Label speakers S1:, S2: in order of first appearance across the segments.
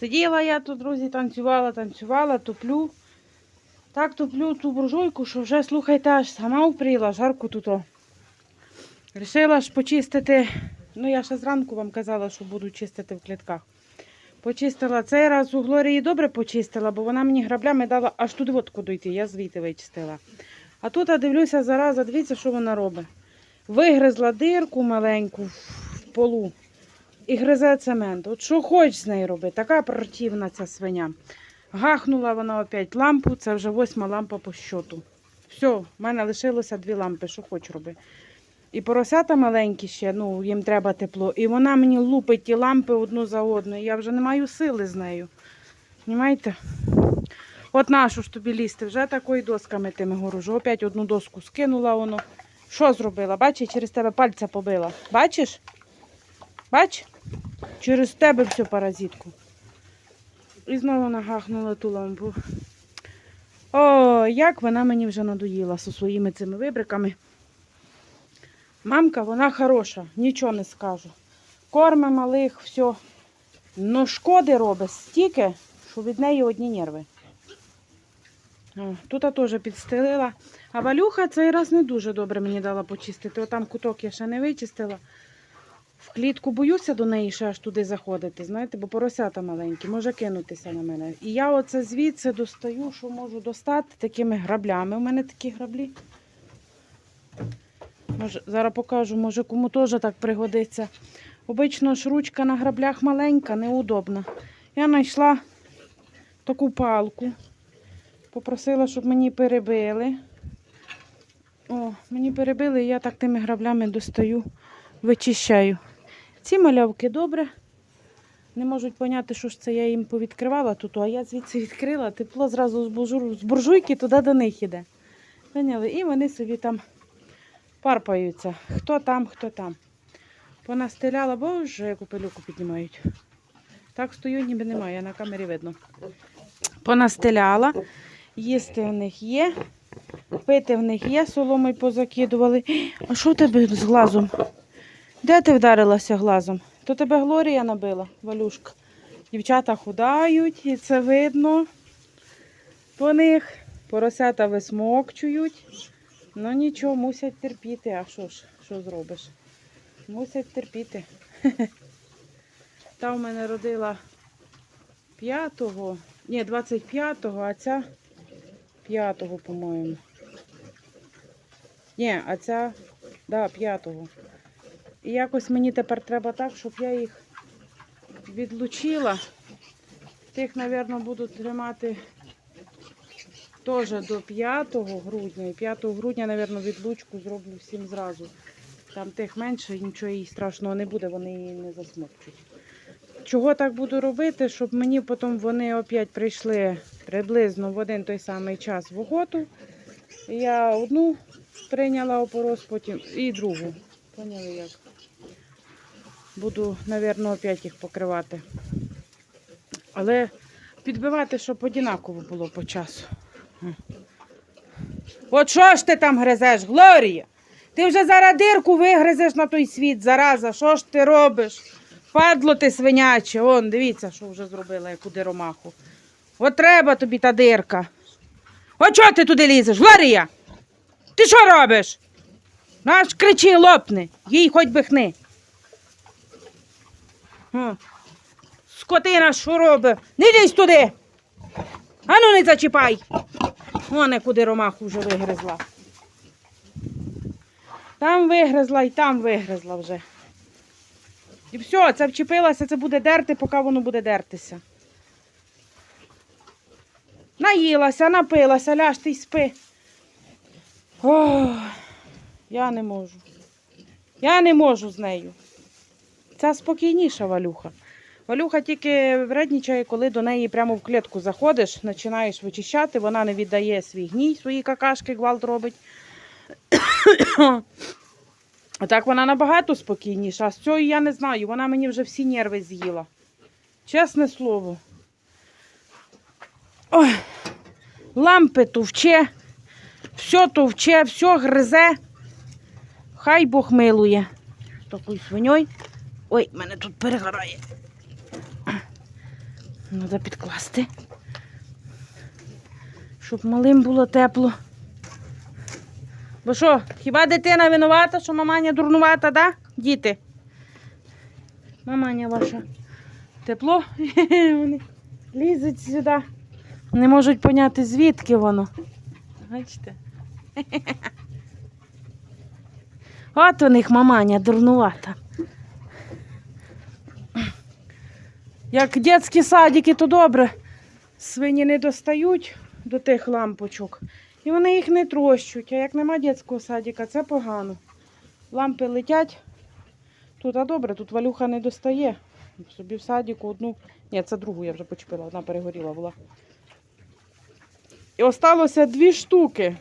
S1: Сиділа я тут, друзі, танцювала, танцювала, туплю. Так туплю ту буржуйку, що вже, слухайте, аж сама впріла, жарко тут. Рішила ж почистити. Ну, я ще зранку вам казала, що буду чистити в клітках. Почистила цей раз у Глорії добре почистила, бо вона мені граблями дала аж туди от куди йти, я звідти вичистила. А тут я дивлюся зараза, дивіться, що вона робить. Вигризла дирку маленьку в полу і гризе цемент. От що хоч з нею робити, така противна ця свиня. Гахнула вона опять лампу, це вже восьма лампа по щоту. Все, в мене лишилося дві лампи, що хоч роби. І поросята маленькі ще, ну, їм треба тепло. І вона мені лупить ті лампи одну за одну. і Я вже не маю сили з нею. Понімаєте? От нашу ж тобі лізти, вже такою досками тими горожу. Опять одну доску скинула воно. Що зробила? Бачиш, через тебе пальця побила. Бачиш? Бач? Через тебе всю паразитку. І знову нагахнула ту лампу. О, як вона мені вже надоїла зі своїми цими вибриками. Мамка, вона хороша, нічого не скажу. Корме малих, все. Ну, шкоди робить стільки, що від неї одні нерви. Тут теж підстелила. А валюха цей раз не дуже добре мені дала почистити. Отам куток я ще не вичистила. В клітку боюся до неї ще аж туди заходити, знаєте, бо поросята маленькі, може кинутися на мене. І я оце звідси достаю, що можу достати такими граблями. У мене такі граблі. Може, зараз покажу, може кому теж так пригодиться. Обично ж ручка на граблях маленька, неудобна. Я знайшла таку палку. Попросила, щоб мені перебили. О, мені перебили, і я так тими граблями достаю, вичищаю. Ці малявки добре. Не можуть поняти, що ж це я їм повідкривала тут, а я звідси відкрила, тепло зразу з, буржуйки туди до них іде. Поняли? І вони собі там парпаються. Хто там, хто там. Понастеляла, боже, яку пилюку піднімають. Так стою, ніби немає, на камері видно. Понастеляла. Їсти в них є, пити в них є, соломою позакидували. А що тебе з глазом? Де ти вдарилася глазом? То тебе Глорія набила, Валюшка. Дівчата худають, і це видно по них. Поросята висмокчують. Ну нічого, мусять терпіти. А що ж, що зробиш? Мусять терпіти. Та в мене родила 5-го, ні, 25-го, а ця 5-го, по-моєму. Ні, а ця, да, 5-го. І якось мені тепер треба так, щоб я їх відлучила. Тих, мабуть, буду тримати теж до 5 грудня. І 5 грудня, мабуть, відлучку зроблю всім зразу. Там тих менше, нічого їй страшного не буде, вони її не засмокчуть. Чого так буду робити, щоб мені потім вони опять прийшли приблизно в один той самий час в охоту. Я одну прийняла опорос, потім і другу. Поняли як? Буду, мабуть, опять їх покривати. Але підбивати, щоб однаково було по часу. От що ж ти там гризеш, Глорія? Ти вже зараз дирку вигризеш на той світ, зараза. Що ж ти робиш? Падло ти свиняче. Он, дивіться, що вже зробила, яку диромаху. От треба тобі та дирка. От чого ти туди лізеш, Глорія? Ти що робиш? Наш кричи, лопни, їй хоч би хни. О, Скотина, що робить? Не лізь туди. Ану не зачіпай. Вон яку ромаху вже вигризла. Там вигризла і там вигризла вже. І все, це вчепилася, це буде дерти, поки воно буде дертися. Наїлася, напилася, ляж ти й спи. Ох, я не можу. Я не можу з нею. Ця спокійніша валюха. Валюха тільки вреднічає, коли до неї прямо в клітку заходиш, починаєш вичищати, вона не віддає свій гній, свої какашки, гвалт робить. А так вона набагато спокійніша. А з цією я не знаю, вона мені вже всі нерви з'їла. Чесне слово. Ой, лампи товче, все товче, все гризе. Хай Бог милує. Такою свиньою. Ой, мене тут перегорає. Треба підкласти. Щоб малим було тепло. Бо що, хіба дитина винувата, що маманя дурнувата, да? Діти? Маманя ваша. Тепло. Вони лізуть сюди. Не можуть поняти, звідки воно. Бачите? От у них маманя дурнувата. Як дитячі садики, то добре. Свині не достають до тих лампочок. І вони їх не трощуть. А як нема дитячого садика, це погано. Лампи летять. Тут, а добре, тут валюха не достає. Собі в садіку одну. Ні, це другу я вже почепила, одна перегоріла була. І осталося дві штуки.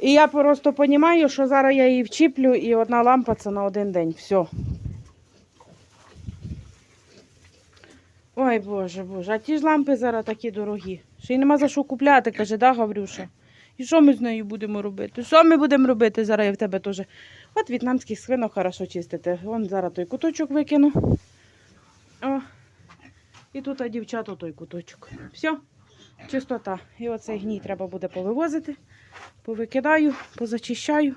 S1: І я просто розумію, що зараз я її вчіплю і одна лампа це на один день. Все. Ой, Боже, Боже, а ті ж лампи зараз такі дорогі. Ще й нема за що купляти, каже, да, Гаврюша. І що ми з нею будемо робити? Що ми будемо робити? Зараз я в тебе теж. От в'єтнамських свинок хорошо чистити. Вон зараз той куточок викину. О. І тут а дівчата той куточок. Все, чистота. І оцей гній треба буде повивозити. Повикидаю, позачищаю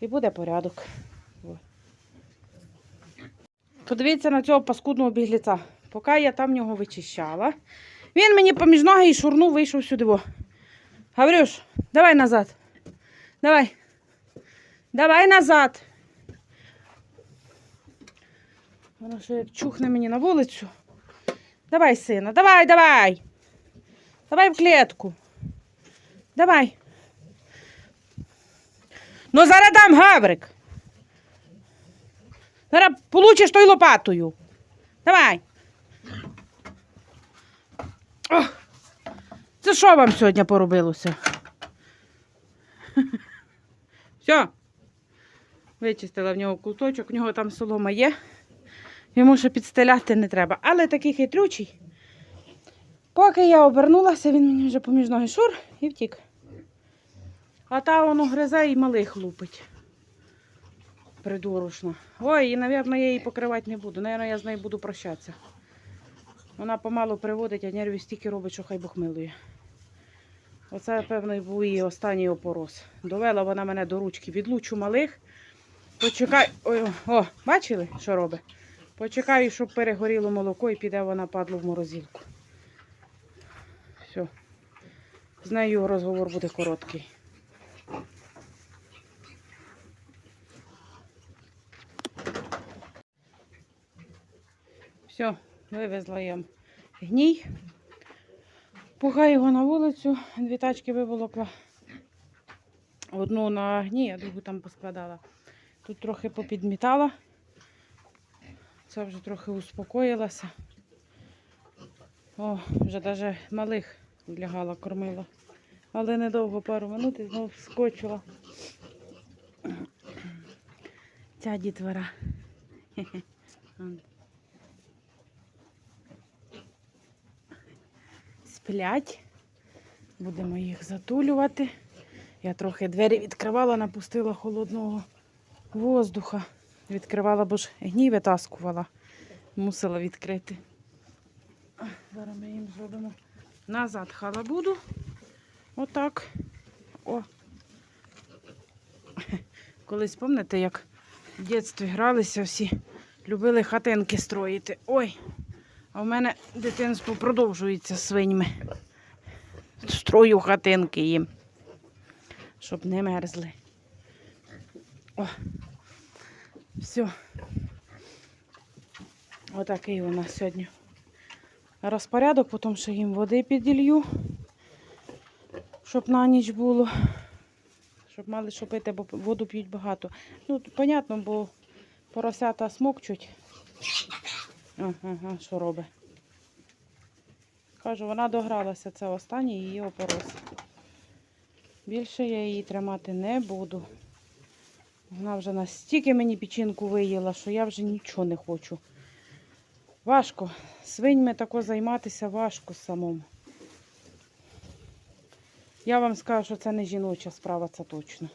S1: і буде порядок. Подивіться на цього паскудного бігліця. Поки я там його вичищала, він мені поміж ноги і шурнув, вийшов сюди. Гаврюш, давай назад. Давай. Давай назад. Воно ще як чухне мені на вулицю. Давай, сина, давай, давай. Давай в клітку. Давай. Ну, зараз дам гаврик. Зараз получиш той лопатою. Давай. О, це що вам сьогодні поробилося? Все. Вичистила в нього куточок, в нього там солома є. Йому ще підстеляти не треба. Але такий хитрючий. Поки я обернулася, він мені вже поміж ноги шур і втік. А та воно гризе і малих лупить. Придурочно. Ой, і, мабуть, я її покривати не буду. Навірно, я з нею буду прощатися. Вона помалу приводить, а нервів стільки робить, що хай Бог милує. Оце, певно, був її останній опорос. Довела вона мене до ручки. Відлучу малих. Почекай. Ой, о, бачили, що робить? Почекаю, щоб перегоріло молоко і піде вона падло в морозилку. Все. З нею розговор буде короткий. Все, вивезла я гній. Пухаю його на вулицю, дві тачки виволокла. Одну на гній, а другу там поскладала. Тут трохи попідмітала. Це вже трохи успокоїлася. О, вже навіть малих лягала, кормила. Але недовго пару минут і знову вскочила. Ця дітвора. Сплять. Будемо їх затулювати. Я трохи двері відкривала, напустила холодного воздуха. Відкривала, бо ж гній витаскувала. Мусила відкрити. Зараз ми їм зробимо назад халабуду. Отак. О. Колись пам'ятаєте, як в дитинстві гралися всі, любили хатинки строїти. Ой, а в мене дитинство продовжується свиньми. Строю хатинки їм, щоб не мерзли. О, все. Отакий у нас сьогодні розпорядок, потім ще їм води піділью, щоб на ніч було. Щоб мали що пити, бо воду п'ють багато. Ну, понятно, бо поросята смокчуть. Ага, що робить? Кажу, вона догралася, це останній її опорос. Більше я її тримати не буду. Вона вже настільки мені печінку виїла, що я вже нічого не хочу. Важко. Свиньми тако займатися важко самому. Я вам скажу, що це не жіноча справа, це точно.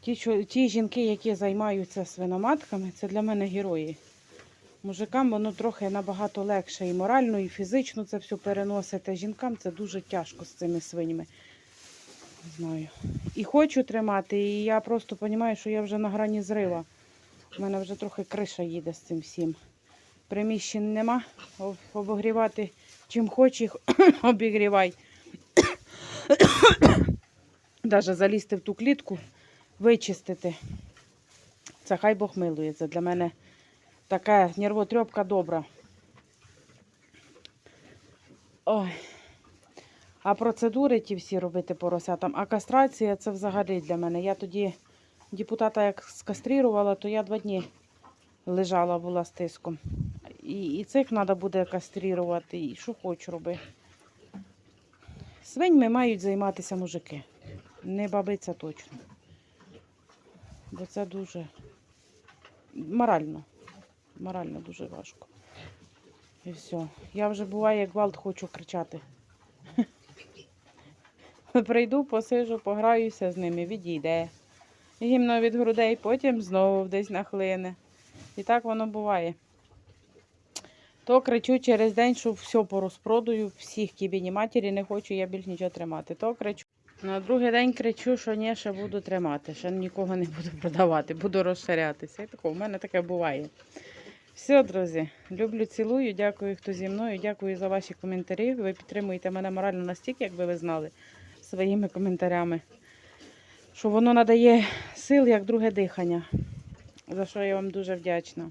S1: Ті, що, ті жінки, які займаються свиноматками, це для мене герої. Мужикам воно трохи набагато легше і морально, і фізично це все переносити. Жінкам це дуже тяжко з цими свинями. Не знаю. І хочу тримати, і я просто розумію, що я вже на грані зрива. У мене вже трохи криша їде з цим всім. Приміщень нема. Об- Обогрівати чим хоч їх обігрівай. Даже залізти в ту клітку, вичистити. Це хай Бог милує. Це для мене така нервотрепка добра. Ой. А процедури ті всі робити поросятам. А кастрація це взагалі для мене. Я тоді депутата як скастрирувала, то я два дні лежала була з тиском. І, і цих треба буде кастрирувати, і що хочу роби. Свиньми мають займатися мужики. Не бабиця точно. Бо це дуже морально. Морально дуже важко. І все. Я вже буває, як гвалт хочу кричати. Прийду, посижу, пограюся з ними, відійде. Гімно від грудей, потім знову десь нахлине. І так воно буває. То кричу через день, що все порозпродаю, всіх кібіні матері, не хочу я більш нічого тримати. То кричу. На другий день кричу, що ні, ще буду тримати, ще нікого не буду продавати, буду розширятися. І тако, в мене таке буває. Все, друзі, люблю, цілую, дякую, хто зі мною, дякую за ваші коментарі. Ви підтримуєте мене морально настільки, якби ви знали, своїми коментарями, що воно надає сил як друге дихання, за що я вам дуже вдячна.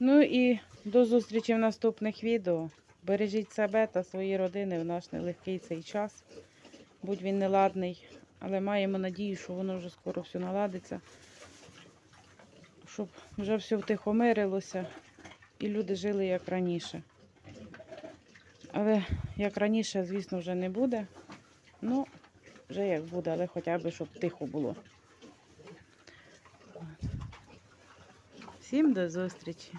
S1: Ну і до зустрічі в наступних відео. Бережіть себе та свої родини в наш нелегкий цей час. Будь він неладний, але маємо надію, що воно вже скоро все наладиться, щоб вже все втихомирилося і люди жили як раніше. Але як раніше, звісно, вже не буде. Ну, вже як буде, але хоча б щоб тихо було. Всім до зустрічі!